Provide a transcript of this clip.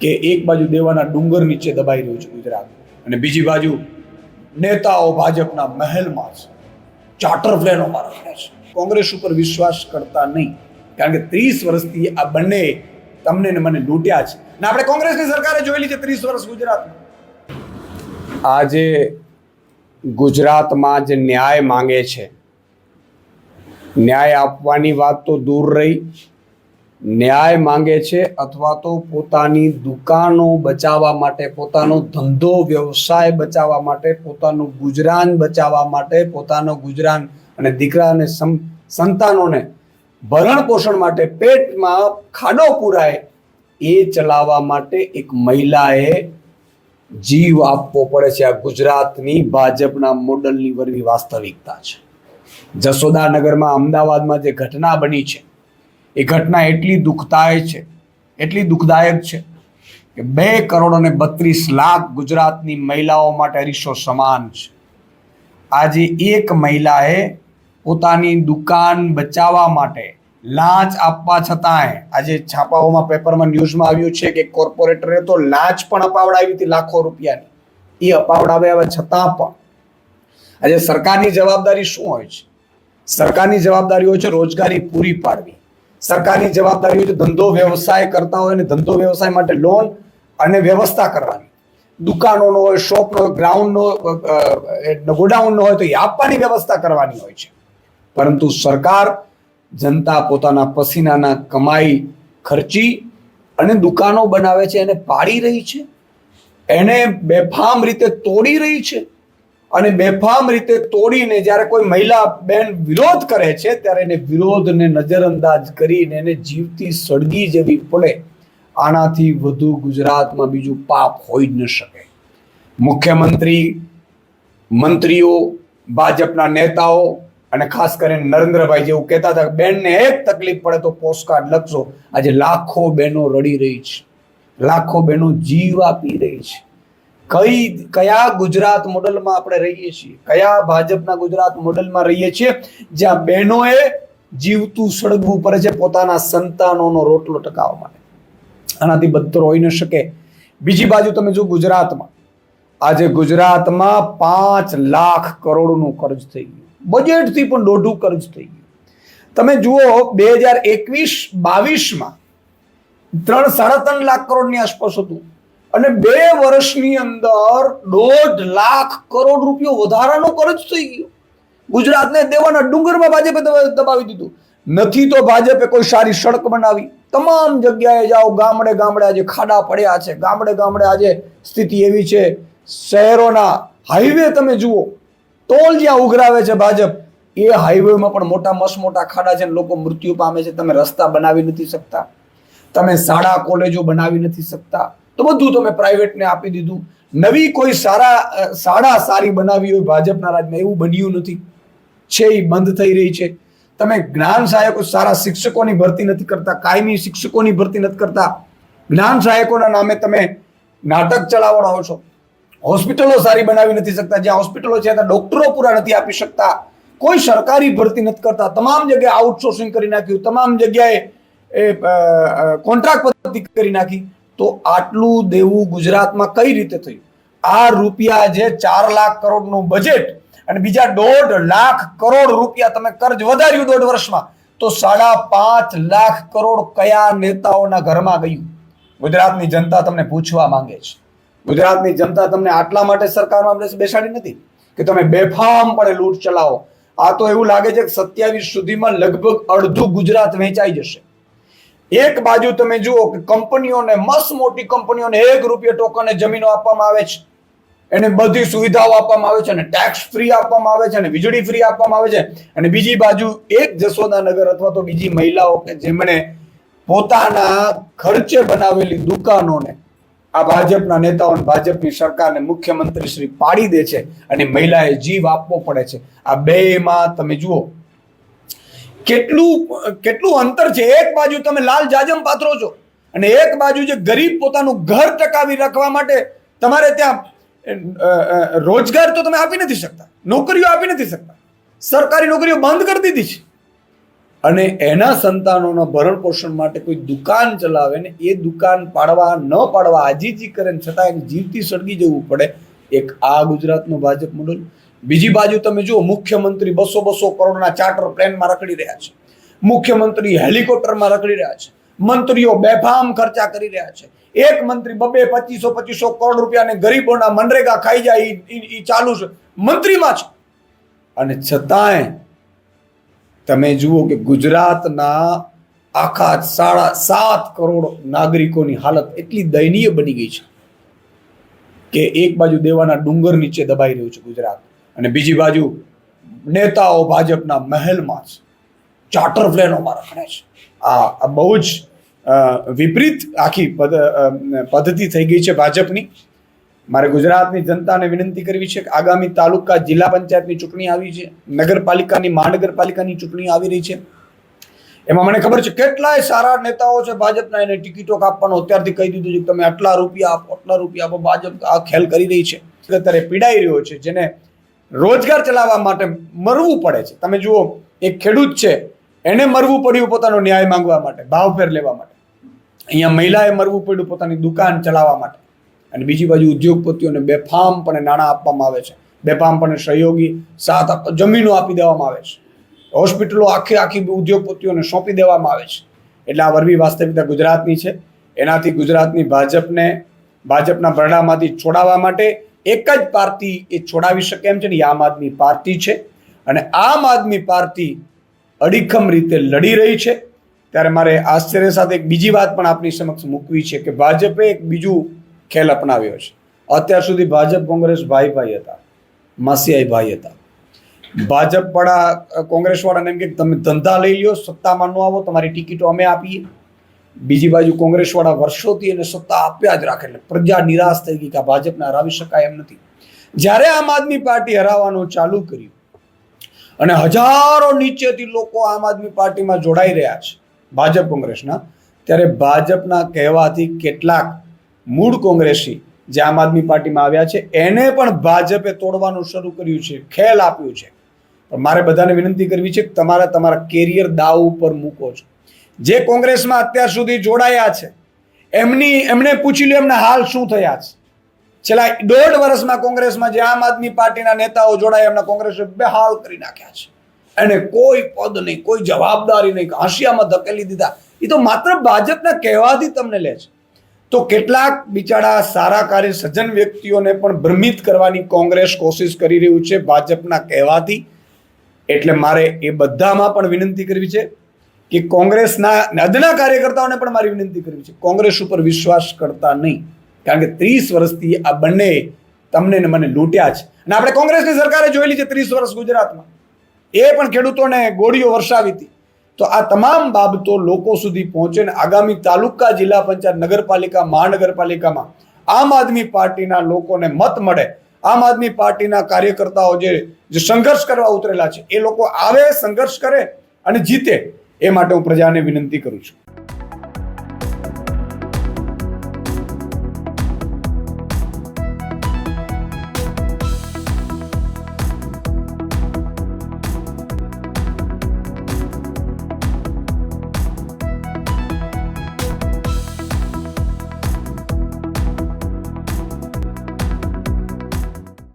કે એક બાજુ દેવાના ડુંગર નીચે દબાઈ રહ્યું છે ગુજરાત. અને બીજી બાજુ નેતાઓ ભાજપના મહેલમાં છે. ચાર્ટર પ્લેનોમાં રહ્યા છે. કોંગ્રેસ ઉપર વિશ્વાસ કરતા નહીં. કારણ કે ત્રીસ વર્ષથી આ બંને તમને ને મને લૂંટ્યા છે. ને આપણે કોંગ્રેસની સરકારે જોયેલી છે ત્રીસ વર્ષ ગુજરાતમાં. આજે ગુજરાતમાં જે ન્યાય માંગે છે. ન્યાય આપવાની વાત તો દૂર રહી. ન્યાય માંગે છે અથવા તો પોતાની દુકાનો બચાવવા માટે, પોતાનો ધંધો, વ્યવસાય બચાવવા માટે, પોતાનું ગુજરાન બચાવવા માટે, પોતાનો ગુજરાન અને દીકરા અને સંતાનોને ભરણ પોષણ માટે, પેટમાં ખાડો પુરાય, એ ચલાવવા માટે એક મહિલાએ જીવ આપવો પડે છે. આ ગુજરાતની ભાજપના મોડલની વરવી વાસ્તવિકતા છે. જસોદાનગરમાં અમદાવાદમાં જે ઘટના બની છે એ ઘટના એટલી દુઃખદાયક છે, એટલી દુઃખદાયક છે કે બે કરોડ અને બત્રીસ લાખ ગુજરાતની મહિલાઓ માટે અરીસો સમાન છે. આજે એક મહિલાએ પોતાની દુકાન બચાવવા માટે લાંચ આપવા છતાંય, આજે છાપાઓમાં પેપરમાં ન્યૂઝમાં આવ્યું છે કે કોર્પોરેટરે તો લાંચ પણ અપાવડાવી હતી લાખો રૂપિયાની. એ અપાવડાવ્યા છતાં પણ. આજે સરકારની જવાબદારી શું હોય છે? સરકારની જવાબદારી હોય છે રોજગારી પૂરી પાડવી. સરકારની જવાબદારી હોય ધંધો વ્યવસાય કરતા હોય અને ધંધો વ્યવસાય માટે લોન અને વ્યવસ્થા કરવાની. દુકાનોનો હોય શોપનો ગ્રાઉન્ડનો ગોડાઉનનો હોય તો એ આપવાની વ્યવસ્થા કરવાની હોય છે. પરંતુ સરકાર જનતા પોતાના પસીનાના કમાઈ ખર્ચી અને દુકાનો બનાવે છે એને પાડી રહી છે. એને બેફામ રીતે તોડી રહી છે. અને બેફામ રીતે તોડીને જ્યારે કોઈ મહિલા બેન વિરોધ કરે છે, ત્યારે એને વિરોધને નજરઅંદાજ કરીને એને જીવતી સળગી જવી પડે આનાથી વધુ ગુજરાતમાં બીજું પાપ હોઈ જ ન શકે. મુખ્યમંત્રી, મંત્રીઓ, ભાજપના નેતાઓ અને ખાસ કરીને નરેન્દ્રભાઈ જેવું કહેતા હતા બેનને એક તકલીફ પડે તો પોસ્ટકાર્ડ લખશો આજે લાખો બહેનો રડી રહી છે. લાખો બહેનો જીવ આપી રહી છે. કઈ કયા ગુજરાત મોડલમાં આપણે રહીએ છીએ? કયા ભાજપના ગુજરાત મોડલમાં રહીએ છીએ? જ્યાં બહેનોએ જીવતું સળગવું પડે છે પોતાના સંતાનોનો રોટલો ટકાવવા માટે. આનાથી બદતર હોઈ ન શકે. બીજી બાજુ તમે જો ગુજરાતમાં. આજે ગુજરાતમાં પાંચ લાખ કરોડનું કર્જ થઈ ગયું. બજેટથી પણ દોઢું કર્જ થઈ ગયું. તમે જુઓ બે હજાર એકવીસ બાવીસમાં ત્રણ સાડા ત્રણ લાખ કરોડની આસપાસ હતું. અને બે વર્ષની અંદર દોઢ લાખ કરોડ રૂપિયો વધારાનો ખર્ચ થઈ ગયો. ગુજરાતને દેવાના ડુંગરમાં ભાજપે દબાવી દીધું. નથી તો ભાજપે કોઈ સારી સડક બનાવી. તમામ જગ્યાએ જાઓ, ગામડે ગામડે આજે ખાડા પડ્યા છે. ગામડે ગામડે આજે સ્થિતિ એવી છે. શહેરોના હાઈવે તમે જુઓ. ટોલ જ્યાં ઉઘરાવે છે ભાજપ, એ હાઈવેમાં પણ મોટા મસ્ત મોટા ખાડા છે લોકો મૃત્યુ પામે છે. તમે રસ્તા બનાવી નથી શકતા. તમે શાળા, કોલેજો બનાવી નથી શકતા. તો બધું તમે પ્રાઇવેટને આપી દીધું. નવી કોઈ સારા શાળા સારી બનાવી હોય ભાજપના રાજમાં, એવું બન્યું નથી. છે એ બંધ થઈ રહી છે. તમે જ્ઞાન સહાયકો સારા શિક્ષકોની ભરતી નથી કરતા, કાયમી શિક્ષકોની ભરતી નથી કરતા. જ્ઞાન સહાયકોના નામે તમે નાટક ચલાવડાવો છો. હોસ્પિટલો સારી બનાવી નથી શકતા. જ્યાં હોસ્પિટલો છે, ત્યાં ડોક્ટરો પૂરા નથી આપી શકતા. કોઈ સરકારી ભરતી નથી કરતા. તમામ જગ્યાએ આઉટસોર્સિંગ કરી નાખ્યું. તમામ જગ્યાએ કોન્ટ્રાક્ટ પદ્ધતિ કરી નાખી. તો આટલું દેવું ગુજરાતમાં કઈ રીતે થયું? આ રૂપિયા જે ચાર લાખ કરોડનું બજેટ અને બીજા દોઢ લાખ કરોડ રૂપિયા તમે કર્જ વધાર્યું દોઢ વર્ષમાં, તો સાડા પાંચ લાખ કરોડ કયા નેતાઓના ઘરમાં ગયું? ગુજરાતની જનતા તમને પૂછવા માંગે છે. ગુજરાતની જનતા તમને આટલા માટે સરકારમાં બેસાડી નથી કે તમે બેફામ પડે લૂંટ ચલાવો. આ તો એવું લાગે છે કે સત્યાવીસ સુધીમાં લગભગ અડધું ગુજરાત વેચાઈ જશે. એક બાજુ તમે જુઓ કે કંપનીઓને મસ્ત મોટી કંપનીઓને એક રૂપિયા ટોકને જમીનો આપવામાં આવે છે. એને બધી સુવિધાઓ આપવામાં આવે છે અને ટેક્સ ફ્રી આપવામાં આવે છે અને વીજળી ફ્રી આપવામાં આવે છે. અને બીજી બાજુ એક જશોદાનગર અથવા તો બીજી મહિલાઓ કે જેમણે પોતાના ખર્ચે બનાવેલી દુકાનોને આ ભાજપના નેતાઓ ભાજપની સરકારને મુખ્યમંત્રી શ્રી પાડી દે છે અને મહિલાએ જીવ આપવો પડે છે. આ બેમાં તમે જુઓ કેટલું કેટલું અંતર છે? એક બાજુ તમે લાલ જાજમ પાથરો છો અને એક બાજુ જે ગરીબ પોતાનું ઘર ટકાવી રાખવા માટે તમારે ત્યાં રોજગાર તો તમે આપી નથી શકતા. નોકરીઓ આપી નથી શકતા. સરકારી નોકરીઓ બંધ કરી દીધી છે. અને એના સંતાનોના ભરણ પોષણ માટે કોઈ દુકાન ચલાવે ને એ દુકાન પાડવા ન પાડવા આજીજી કરે છતાં એને જીવતી સળગી જવું પડે. એક આ ગુજરાતનું ભાજપ મોડલ બીજી બાજુ તમે જુઓ, મુખ્યમંત્રી બસો બસો કરોડના ચાર્ટર પ્લેનમાં રખડી રહ્યા છે. મુખ્યમંત્રી હેલિકોપ્ટરમાં રખડી રહ્યા છે. મંત્રીઓ બેફામ ખર્ચા કરી રહ્યા છે. એક મંત્રી બબે પચીસો પચીસો કરોડ રૂપિયાને ગરીબોના મનરેગા ખાઈ જાય, ઈ ચાલુ છે. મંત્રીમાં છે. અને છતાંય તમે જુઓ કે ગુજરાતના આખા સાડા સાત કરોડ નાગરિકોની હાલત એટલી દયનીય બની ગઈ છે કે એક બાજુ દેવાના ડુંગર નીચે દબાઈ રહ્યું છે ગુજરાત. અને બીજી બાજુ નેતાઓ ભાજપના મહેલમાં છે ચાર્ટર પ્લેનોમાં રખડે છે. આ બહુ જ વિપરીત આખી પદ પદ્ધતિ થઈ ગઈ છે ભાજપની. મારે ગુજરાતની જનતાને વિનંતી કરવી છે કે આગામી તાલુકા જિલ્લા પંચાયતની ચૂંટણી આવી છે, નગરપાલિકાની, મહાનગરપાલિકાની ચૂંટણી આવી રહી છે. એમાં મને ખબર છે કેટલાય સારા નેતાઓ છે ભાજપના, એને ટિકિટો કાપવાનો. અત્યારથી કહી દીધું છે તમે આટલા રૂપિયા આપો, આટલા રૂપિયા આપો, ભાજપ આ ખેલ કરી રહી છે. અત્યારે પીડાઈ રહ્યો છે, જેને રોજગાર ચલાવવા માટે મરવું પડે છે. તમે જુઓ, એક ખેડૂત છે, એને મરવું પડ્યું પોતાનો ન્યાય માંગવા માટે ભાવફેર લેવા માટે. અહીંયા મહિલાએ મરવું પડ્યું પોતાની દુકાન ચલાવવા માટે. અને બીજી બાજુ ઉદ્યોગપતિઓને બેફામપણે નાણાં આપવામાં આવે છે. બેફામ પણ સહયોગી સાથ આપતા જમીનો આપી દેવામાં આવે છે. હોસ્પિટલો આખી આખી ઉદ્યોગપતિઓને સોંપી દેવામાં આવે છે. એટલે આ વરવી વાસ્તવિકતા ગુજરાતની છે. એનાથી ગુજરાતની ભાજપને, ભાજપના ભરડામાંથી છોડાવવા માટે એક જ પાર્ટી એ છોડાવી શકે એમ છે ને આમ આદમી પાર્ટી છે. અને આમ આદમી પાર્ટી અડીખમ રીતે લડી રહી છે. ત્યારે મારે આશ્ચર્ય સાથે એક બીજી વાત પણ આપની સમક્ષ મૂકવી છે કે ભાજપે એક બીજું ખેલ અપનાવ્યો છે. અત્યાર સુધી ભાજપ, કોંગ્રેસ ભાઈ ભાઈ હતા માસિયાઈ ભાઈ હતા. ભાજપ વાળા કોંગ્રેસ એમ કે, તમે ધંધા લઈ લ્યો, સત્તામાં ન આવો, તમારી ટિકિટો અમે આપીએ. બીજી બાજુ કોંગ્રેસવાળા વર્ષોથી એને સત્તા આપ્યા જ રાખે એટલે પ્રજા નિરાશ થઈ ગઈ કે ભાજપને હરાવી શકાય એમ નથી. જ્યારે આમ આદમી પાર્ટી હરાવવાનું ચાલુ કર્યું અને હજારો નીચેથી લોકો આમ આદમી પાર્ટીમાં જોડાઈ રહ્યા છે, ભાજપ કોંગ્રેસના, ત્યારે ભાજપના કહેવાથી કેટલાક મૂળ કોંગ્રેસી જે આમ આદમી પાર્ટીમાં આવ્યા છે, એને પણ ભાજપે તોડવાનું શરૂ કર્યું છે, ખેલ આપ્યું છે. પણ મારે બધાને વિનંતી કરવી છે કે તમારે તમારા કેરિયર દાવ ઉપર મૂકો છો. જે કોંગ્રેસમાં અત્યાર સુધી જોડાયા છે, એમની એમને પૂછી લો એમના હાલ શું થયા છે. છેલ્લા દોઢ વર્ષમાં કોંગ્રેસમાં જે આમ આદમી પાર્ટીના નેતાઓ જોડાયા, એમના કોંગ્રેસે બેહાલ કરી નાખ્યા છે. એને કોઈ પદ નહીં, કોઈ જવાબદારી નહીં હાંસિયામાં ધકેલી દીધા. એ તો માત્ર ભાજપના કહેવાથી તમને લે છે. તો કેટલાક બિચારા સારા કાર્ય સજ્જન વ્યક્તિઓને પણ ભ્રમિત કરવાની કોંગ્રેસ કોશિશ કરી રહ્યું છે ભાજપના કહેવાથી. એટલે મારે એ બધામાં પણ વિનંતી કરવી છે કે કોંગ્રેસના અદના કાર્યકર્તાઓને પણ મારી વિનંતી કરવી છે. કોંગ્રેસ ઉપર વિશ્વાસ કરતા નહીં. કારણ કે ત્રીસ વર્ષથી આ બંને તમને ને મને લૂંટ્યા છે અને આપણે કોંગ્રેસની સરકારે જોયેલી છે ત્રીસ વર્ષ ગુજરાતમાં. એ પણ ખેડૂતોને ગોળીઓ વરસાવી હતી. તો આ તમામ બાબતો લોકો સુધી પહોંચે ને આગામી તાલુકા જિલ્લા પંચાયત નગરપાલિકા, મહાનગરપાલિકામાં આમ આદમી પાર્ટીના લોકોને મત મળે. આમ આદમી પાર્ટીના કાર્યકર્તાઓ જે જે સંઘર્ષ કરવા ઉતરેલા છે, એ લોકો આવે, સંઘર્ષ કરે અને જીતે. એ માટે હું પ્રજાને વિનંતી કરું છું.